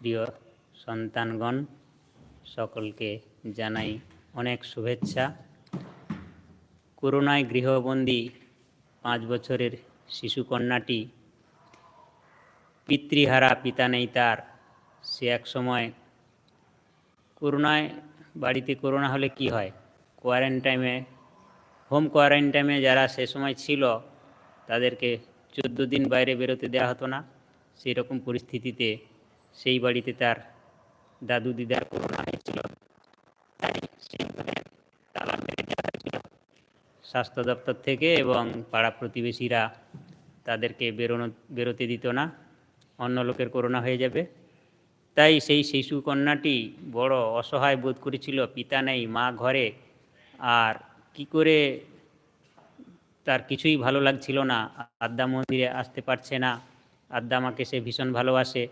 প্রিয় সন্তানগণ, সকলকে জানাই অনেক শুভেচ্ছা। করোনায় গৃহবন্দী পাঁচ বছরের শিশুকন্যাটি পিতৃহারা পিতা নেই তার, সে এক সময় করোনায় বাড়িতে করোনা হলে কি হয়? কোয়ারেন্টাইনে, হোম কোয়ারেন্টাইনে যারা সে সময় ছিল, তাদেরকে চোদ্দ দিন বাইরে বেরোতে দেওয়া হতো না। সেই রকম পরিস্থিতিতে সেই বাড়িতে তার দাদু দিদার করোনা হয়েছিল তাই সেইভাবে তালা মেরে দেওয়া হয়েছিল। স্বাস্থ্য দপ্তর থেকে এবং পাড়া প্রতিবেশীরা তাদেরকে বেরোনো, বেরোতে দিত না। অন্য লোকের করোনা হয়ে যাবে। তাই সেই শিশু কন্যাটি বড় অসহায় বোধ করেছিল, পিতা নেই, মা ঘরে। আর কি করে তার কিছুই ভালো লাগছিল না। আদ্যা মন্দিরে আসতে পারছে না। আদ্যা মাকে সে ভীষণ ভালোবাসে।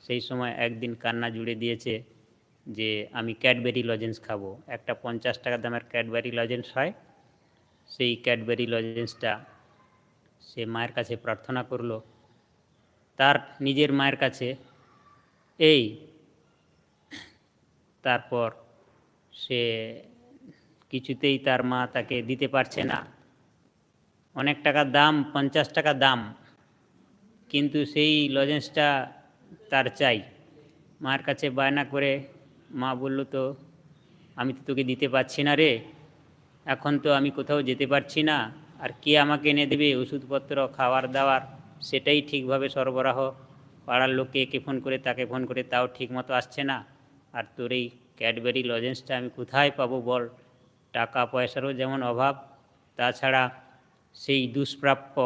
সেই সময় একদিন কান্না জুড়ে দিয়েছে যে আমি ক্যাডবেরি লজেন্স খাব। একটা পঞ্চাশ টাকা দামের ক্যাডবেরি লজেন্স হয়। সেই ক্যাডবেরি লজেন্সটা সে মায়ের কাছে প্রার্থনা করল। তার নিজের মায়ের কাছে এই। তারপর সে কিছুতেই তার মা তাকে দিতে পারছে না। অনেক টাকা দাম, পঞ্চাশ টাকা দাম। কিন্তু সেই লজেন্সটা তার চাই। মার কাছে বায়না করে মা বলল, তো আমি তো তোকে দিতে পারছি না রে। এখন তো আমি কোথাও যেতে পারছি না। আর কে আমাকে এনে দেবে ওষুধপত্র খাওয়ার দাওয়ার সেটাই ঠিকভাবে সরবরাহ। পাড়ার লোককে একে ফোন করে, তাকে ফোন করে, তাও ঠিক মতো আসছে না। আর তোর এই ক্যাডবেরি লজেন্সটা আমি কোথায় পাবো বল? টাকা পয়সারও যেমন অভাব, তাছাড়া সেই দুষ্প্রাপ্য,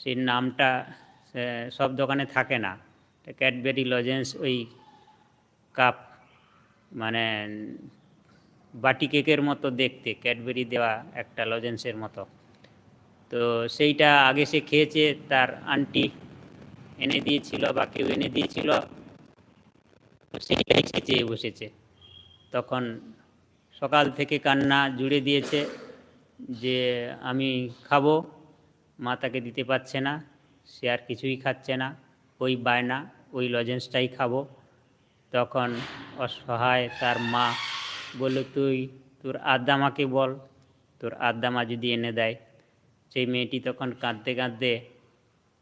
সেই নামটা সব দোকানে থাকে না। ক্যাডবেরি লজেন্স ওই কাপ মানে বাটি কেকের মতো দেখতে ক্যাডবেরি দেওয়া একটা লজেন্সের মতো। তো সেইটা আগে সে খেয়েছে, তার আন্টি এনে দিয়েছিল বা কেউ এনে দিয়েছিল সেইটাই সে চেয়ে বসেছে। তখন সকাল থেকে কান্না জুড়ে দিয়েছে যে, আমি খাব, মা তাকে দিতে পারছে না, সে আর কিছুই খাচ্ছে না। ওই বায়না ওই লজেন্সটাই খাব। তখন অসহায় তার মা বলল তুই তোর আদ্দামাকে বল তোর আদ্দামা যদি এনে দেয়। সেই মেয়েটি তখন কাঁদতে কাঁদতে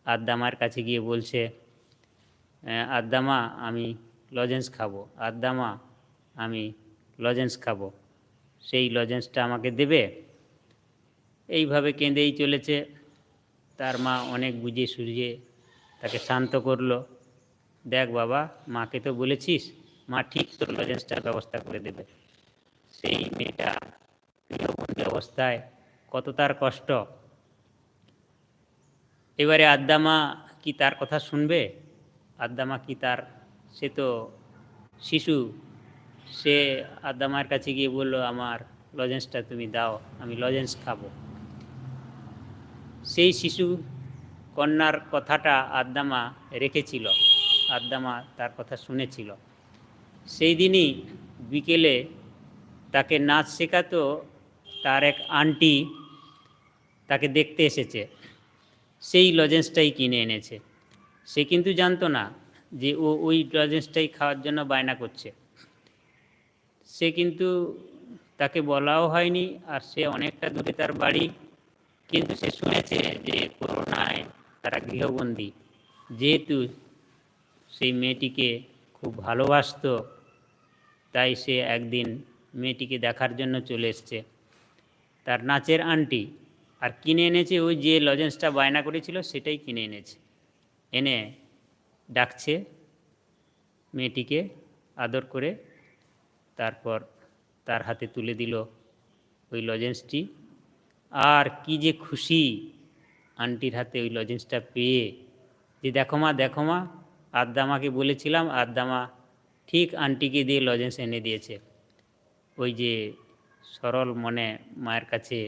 আদ্দামার কাছে গিয়ে বলছে "আহ, আদ্দামা আমি লজেন্স খাব। আদ্দামা আমি লজেন্স খাব। সেই লজেন্সটা আমাকে দেবে? এইভাবে কেঁদেই চলেছে। তার মা অনেক বুঝিয়ে সুঝিয়ে তাকে শান্ত করল। দেখ বাবা, মাকে তো বলেছিস, মা ঠিক তোর লজেন্সটার ব্যবস্থা করে দেবে। সেই মেয়েটা গৃহবন্দী অবস্থায় কত তার কষ্ট। এবারে আদ্দামা কি তার কথা শুনবে? আদ্দামা কি তার, সে তো শিশু। সে আদ্দামার কাছে গিয়ে বলল, আমার লজেন্সটা তুমি দাও, আমি লজেন্স খাব। সেই শিশু কন্যার কথাটা আদ্দামা রেখেছিল। আদ্দামা তার কথা শুনেছিল। সেই দিনই বিকেলে তাকে নাচ শেখাতো তার এক আন্টি তাকে দেখতে এসেছে। সেই লজেন্সটাই কিনে এনেছে। সে কিন্তু জানতো না যে ও ওই লজেন্সটাই খাওয়ার জন্য বায়না করছে। সে কিন্তু তাকে বলাও হয়নি আর সে অনেকটা দূরে তার বাড়ি, কিন্তু সে শুনেছে যে করোনায় তারা গৃহবন্দী। যেহেতু সেই মেয়েটিকে খুব ভালোবাসতো, তাই সে একদিন মেয়েটিকে দেখার জন্য চলে এসছে। তার নাচের আন্টি, আর কিনে এনেছে ওই যে লজেন্সটা বায়না করেছিল, সেটাই কিনে এনেছে। এনে ডাকছে মেয়েটিকে আদর করে, তারপর তার হাতে তুলে দিল ওই লজেন্সটি। আর কি যে খুশি আন্টির হাতে ওই লজেন্সটা পেয়ে, যে দেখো মা দেখো মা আদ্দামাকে বলেছিলাম আদ্দামা ঠিক আন্টিকে দিয়ে লজেন্স এনে দিয়েছে। ওই যে সরল মনে মায়ের কাছে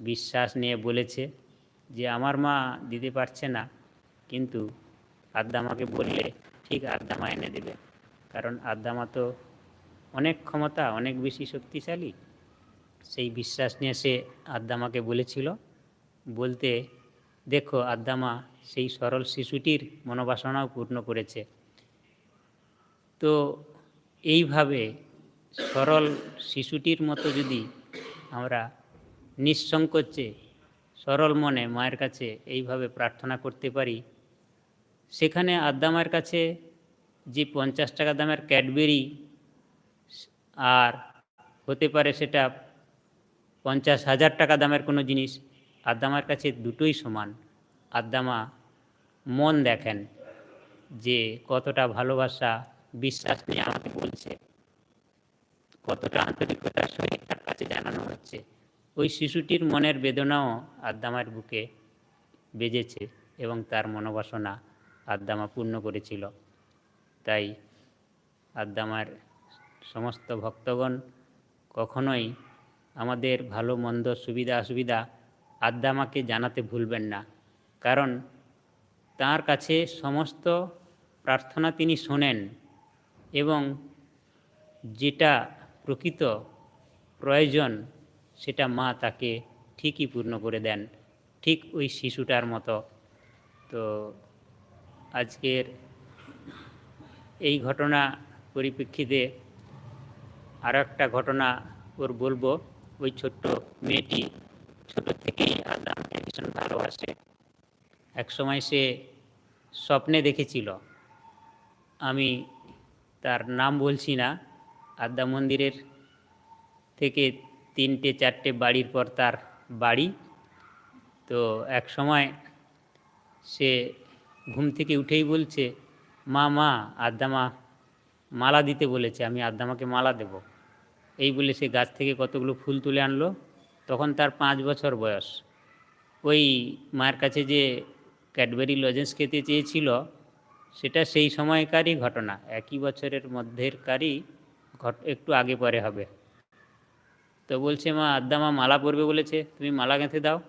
বিশ্বাস নিয়ে বলেছে যে আমার মা দিতে পারছে না, কিন্তু আদ্দামাকে বললে ঠিক আদ্দামা এনে দেবে। কারণ আদ্দামা তো অনেক ক্ষমতা, অনেক বেশি শক্তিশালী। সেই বিশ্বাস নিয়ে সে আদ্দামাকে বলেছিল বলতে, দেখো, আদ্দামা, সেই সরল শিশুটির মনোবাসনাও পূর্ণ করেছে। তো এইভাবে সরল শিশুটির মতো যদি আমরা নিঃসংকোচে, সরল মনে মায়ের কাছে এইভাবে প্রার্থনা করতে পারি, সেখানে আদ্দামার কাছে যে পঞ্চাশ টাকা দামের ক্যাডবেরি আর হতে পারে সেটা পঞ্চাশ হাজার টাকা দামের কোনো জিনিস আদ্দামার কাছে দুটোই সমান। আদ্দামা মন দেখেন যে কতটা ভালোবাসা বিশ্বাস নিয়ে আমাকে বলছে, কতটা আন্তরিকতার সহিত তার কাছে জানানো হচ্ছে। ওই শিশুটির মনের বেদনাও আদ্দামার বুকে বেজেছে এবং তার মনোবাসনা আদ্দামা পূর্ণ করেছিল। তাই আদ্দামার সমস্ত ভক্তগণ কখনোই আমাদের ভালো, মন্দ, সুবিধা, অসুবিধা আদ্দামাকে জানাতে ভুলবেন না। কারণ তার কাছে সমস্ত প্রার্থনা তিনি শোনেন এবং যেটা প্রকৃত প্রয়োজন সেটা মা তাকে ঠিকই পূর্ণ করে দেন, ঠিক ওই শিশুটার মতো। তো আজকের এই ঘটনা পরিপ্রেক্ষিতে আর একটা ঘটনা ওর বলব, ওই ছোট্ট মেয়েটি ছোট থেকেই আদামকে ভীষণ ভালোবাসে একসময় সে স্বপ্নে দেখেছিল। আমি তার নাম বলছি না। আদ্যা মন্দিরের থেকে তিনটে, চারটে বাড়ির পর তার বাড়ি। তো এক সময় সে ঘুম থেকে উঠেই বলছে, মা মা আদ্দামা মালা দিতে বলেছে। আমি আদ্দামাকে মালা দেব। এই বলে সে গাছ থেকে কতগুলো ফুল তুলে আনলো। তখন তার পাঁচ বছর বয়স। ওই মায়ের কাছে যে ক্যাডবেরি লজেন্স খেতে চেয়েছিল, সেটা সেই সময়কারই ঘটনা। একই বছরের মধ্যেরকারই ঘট, একটু আগে পরে হবে। তো বলছে, মা, আদ্দামা মালা পরবে বলেছে, তুমি মালা গেঁথে দাও।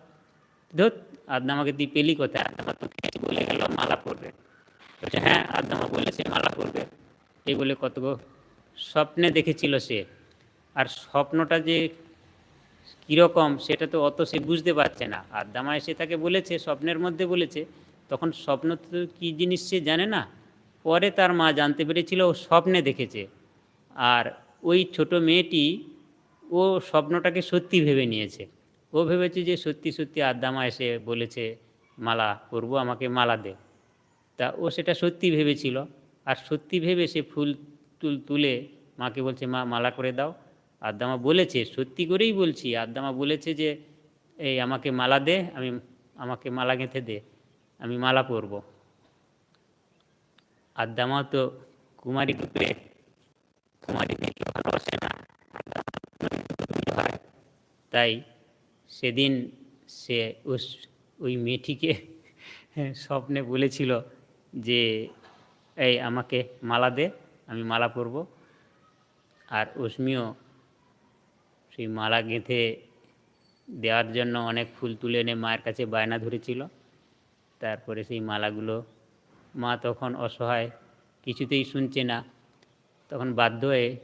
ধর আদ্দামাকে তুই পেলি কোথায়? আদ্দামা তো বলে গেল, মালা পরবে। বলছে হ্যাঁ আদ্দামা বলেছে মালা পরবে। এই বলে কত স্বপ্নে দেখেছিল সে। আর স্বপ্নটা যে কীরকম সেটা তো অত সে বুঝতে পারছে না। আদ্দামা এসে তাকে বলেছে, স্বপ্নের মধ্যে বলেছে, তখন স্বপ্ন তো কী জিনিস সে জানে না? পরে তার মা জানতে পেরেছিল, ও স্বপ্নে দেখেছে। আর ওই ছোট মেয়েটি, ও স্বপ্নটাকে সত্যি ভেবে নিয়েছে। ও ভেবেছে যে সত্যি সত্যি আদ্দামা এসে বলেছে, মালা পরবো, আমাকে মালা দে। তা ও সেটা সত্যি ভেবেছিল। আর সত্যি ভেবে সে ফুল তুল, তুলে মাকে বলছে, মা, মালা করে দাও। আদ্দামা বলেছে, সত্যি করেই বলছি, আদ্দামা বলেছে যে, এই আমাকে মালা দে, আমি আমাকে মালা গেঁথে দে, আমি মালা পরব। আদ্দামা তো কুমারী রূপে কুমারী ভালোবাসে না, তাই সেদিন সে ওই মেয়েটিকে স্বপ্নে বলেছিল যে, এই আমাকে মালা দে, আমি মালা পরব। আর অশ্মিও সেই মালা গেঁথে দেওয়ার জন্য অনেক ফুল তুলে এনে মায়ের কাছে বায়না ধরেছিল। তারপরে সেই মালাগুলো মা তখন অসহায়, কিছুতেই শুনছে না। তখন বাধ্য হয়ে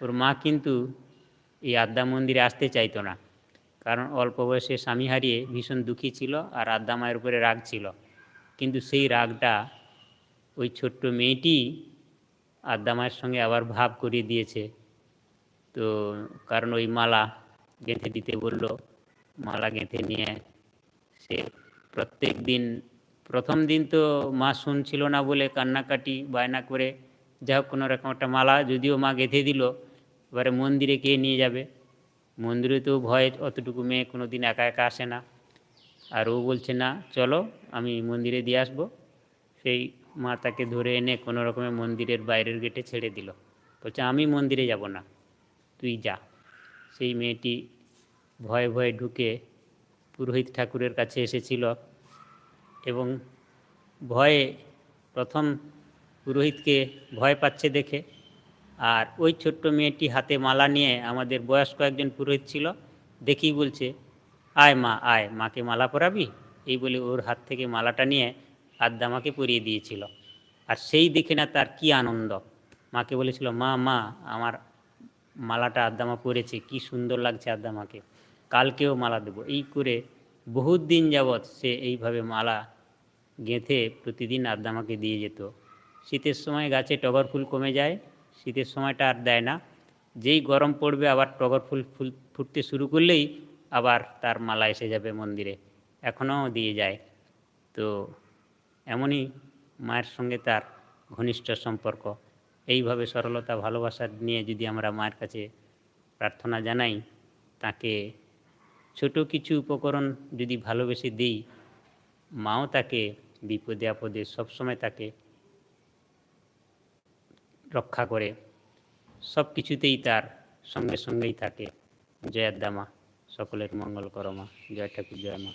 ওর মা কিন্তু এই আদ্যা মন্দিরে আসতে চাইতো না। কারণ অল্প বয়সে স্বামী হারিয়ে ভীষণ দুঃখী ছিল আর আদ্যা মায়ের উপরে রাগ ছিল। কিন্তু সেই রাগটা ওই ছোট্ট মেয়েটি আদ্যা মায়ের সঙ্গে আবার ভাব করিয়ে দিয়েছে। তো কারণ ওই মালা গেঁথে দিতে বলল, মালা গেঁথে নিয়ে সে প্রত্যেক দিন, প্রথম দিন তো মা শুনছিল না বলে কান্নাকাটি, বায়না করে যা হোক কোনো রকম একটা মালা যদিও মা গেঁথে দিল, এবারে মন্দিরে কে নিয়ে যাবে? মন্দিরে তো ভয় অতটুকু মেয়ে কোনো দিন একা একা আসে না। আর ও বলছে, না, চলো, আমি মন্দিরে দিয়ে আসব। সেই মা তাকে ধরে এনে কোনো রকমের মন্দিরের বাইরের গেটে ছেড়ে দিল। বলছে, আমি মন্দিরে যাব না। তুই যা। সেই মেয়েটি ভয়ে ভয়ে ঢুকে পুরোহিত ঠাকুরের কাছে এসেছিল এবং ভয়ে প্রথম পুরোহিতকে ভয় পাচ্ছে দেখে আর ওই ছোট্ট মেয়েটি হাতে মালা নিয়ে আমাদের বয়স্ক একজন পুরোহিত ছিল দেখি বলছে, আয় মা, আয়, মাকে মালা পরাবি? এই বলে ওর হাত থেকে মালাটা নিয়ে আদ্দামাকে পরিয়ে দিয়েছিল। আর সেই দেখে না তার কি আনন্দ। মাকে বলেছিল, মা মা, আমার মালাটা আদ্দামা পরেছে, কি সুন্দর লাগছে আদ্দামাকে। কালকেও মালা দেবো। এই করে বহুত দিন যাবৎ সে এইভাবে মালা গেঁথে প্রতিদিন আদ্দামাকে দিয়ে যেত। শীতের সময় গাছে টগর ফুল কমে যায়, শীতের সময়টা আর দেয় না। যেই গরম পড়বে আবার টগর ফুল ফুল ফুটতে শুরু করলেই আবার তার মালা এসে যাবে মন্দিরে। এখনও দিয়ে যায়। তো এমনই মায়ের সঙ্গে তার ঘনিষ্ঠ সম্পর্ক। এইভাবে সরলতা, ভালোবাসা নিয়ে যদি আমরা মায়ের কাছে প্রার্থনা জানাই, তাকে ছোট কিছু উপকরণ যদি ভালোবেসে দিই, মাও তাকে বিপদে আপদে সবসময় তাকে রক্ষা করে। সব কিছুতেই তার সঙ্গে সঙ্গেই থাকে। জয়ের দামা, সকলের মঙ্গল করমা জয় ঠাকুর, জয় মা।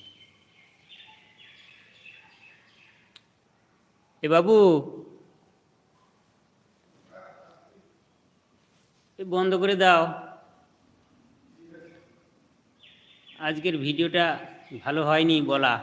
এ বাবু বন্ধ করে দাও। আজকের ভিডিওটা ভালো হয়নি বলা।